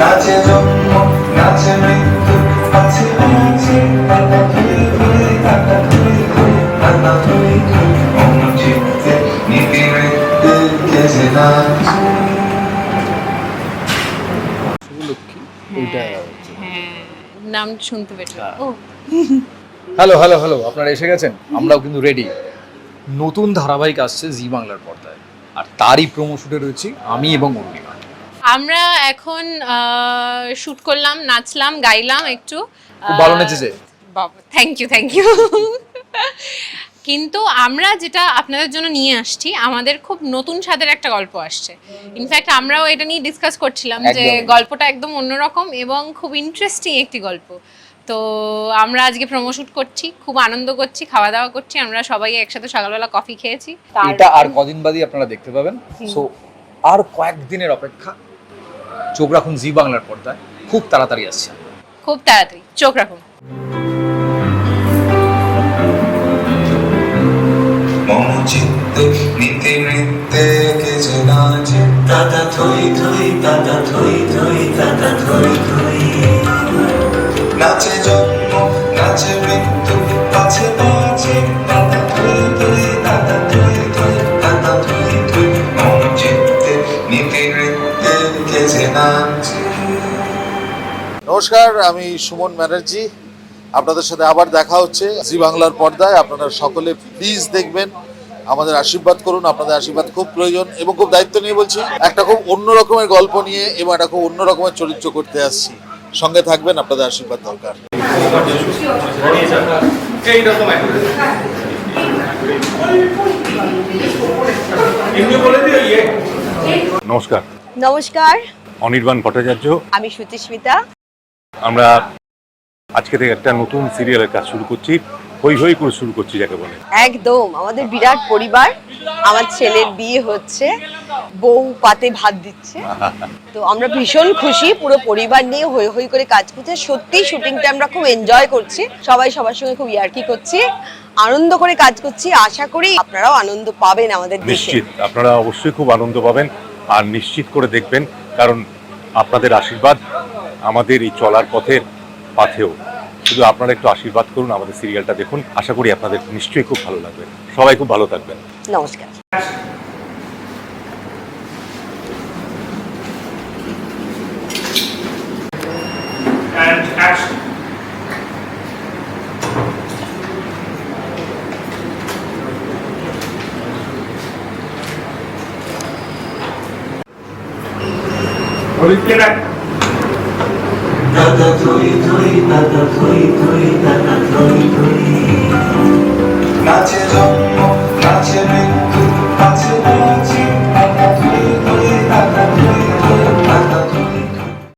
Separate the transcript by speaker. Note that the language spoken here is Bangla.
Speaker 1: নাচে জন্ম নাচে মৃত্যু আছে কাটা কাটা কাটা নাচে।
Speaker 2: হ্যাঁ নাম শুনতে পেলাম ও।
Speaker 3: হ্যালো হ্যালো হ্যালো আপনারা এসে গেছেন? আমরাও কিন্তু রেডি নতুন ধারাবাহিক আসছে জি বাংলার পর্দায়। আর তারই প্রোমো শুটে রয়েছি আমি এবং অরুণিমা
Speaker 2: আমরা এখন শুট করলাম নাচলাম গাইলাম একটু।
Speaker 3: ভালো নেচেছে।
Speaker 2: বাবা থ্যাংক ইউ থ্যাংক ইউ কিন্তু আমরা যেটা আপনাদের জন্য নিয়ে আসছি আমাদের খুব নতুন স্বাদের একটা গল্প আসছে। ইনফ্যাক্ট আমরাও এটা নিয়ে ডিসকাস করছিলাম যে গল্পটা একদম অন্যরকম এবং খুব ইন্টারেস্টিং একটি গল্প। তো আমরা আজকে প্রোমো শুট করছি খুব আনন্দ করছি খাওয়া দাওয়া করছি আমরা সবাই একসাথে সকালবেলা কফি খেয়েছি।
Speaker 3: এটা আর কদিন বাদই আপনারা দেখতে পাবেন। সো আর কয়েকদিনের অপেক্ষা চোখ রাখুন জি বাংলার পর্দায় খুব তাড়াতাড়ি আসছে।
Speaker 2: খুব তাড়াতাড়ি চোখ রাখুন।
Speaker 1: নীতি নৃত্যে থই থই দাদা থই থই দাদা থই থই।
Speaker 4: নমস্কার, আমি সুমন ব্যানার্জি। আপনাদের সাথে আবার দেখা হচ্ছে জি বাংলার পর্দায়। আপনারা সকলে প্লিজ দেখবেন, আমাদের আশীর্বাদ করুন, আপনাদের আশীর্বাদ খুব প্রয়োজন এবং খুব দায়িত্ব নিয়ে বলছি, একটা খুব অন্য রকমের গল্প নিয়ে এবং একটা খুব অন্য রকমের চরিত্র করতে আসছি। সঙ্গে থাকবেন আপনাদের আশীর্বাদ দরকার।
Speaker 5: নমস্কার।
Speaker 6: নমস্কার।
Speaker 5: অনির্বাণ ভট্টাচার্য।
Speaker 6: আমি সুচিস্মিতা
Speaker 5: আমরা আজকে থেকে একটা নতুন সিরিয়ালের কাজ শুরু করছি। হই হই করে শুরু করছি যাকে বলে।
Speaker 6: একদম আমাদের বিরাট পরিবার আমার ছেলের বিয়ে হচ্ছে। বউ পাতে ভাত দিচ্ছে। তো আমরা ভীষণ খুশি পুরো পরিবার নিয়ে হই হই করে কাজ করছে। সত্যি শুটিংটা আমরা খুব এনজয় করছি। সবাই সবার সঙ্গে খুব ইয়ার্কি করছি। আনন্দ করে কাজ করছি। আশা করি আপনারাও আনন্দ পাবেন আমাদের
Speaker 5: নিশ্চিত আপনারা অবশ্যই খুব আনন্দ পাবেন আর নিশ্চিত করে দেখবেন কারণ আপনাদের আশীর্বাদ আমাদের এই চলার পথের পাথেও। শুধু আপনারা একটু আশীর্বাদ করুন আমাদের সিরিয়ালটা দেখুন। আশা করি আপনাদের নিশ্চয়ই খুব ভালো লাগবে। সবাই খুব ভালো থাকবেন।
Speaker 6: নমস্কার।
Speaker 7: Olivia,
Speaker 1: দাদা থই থই দাদা থই থই দাদা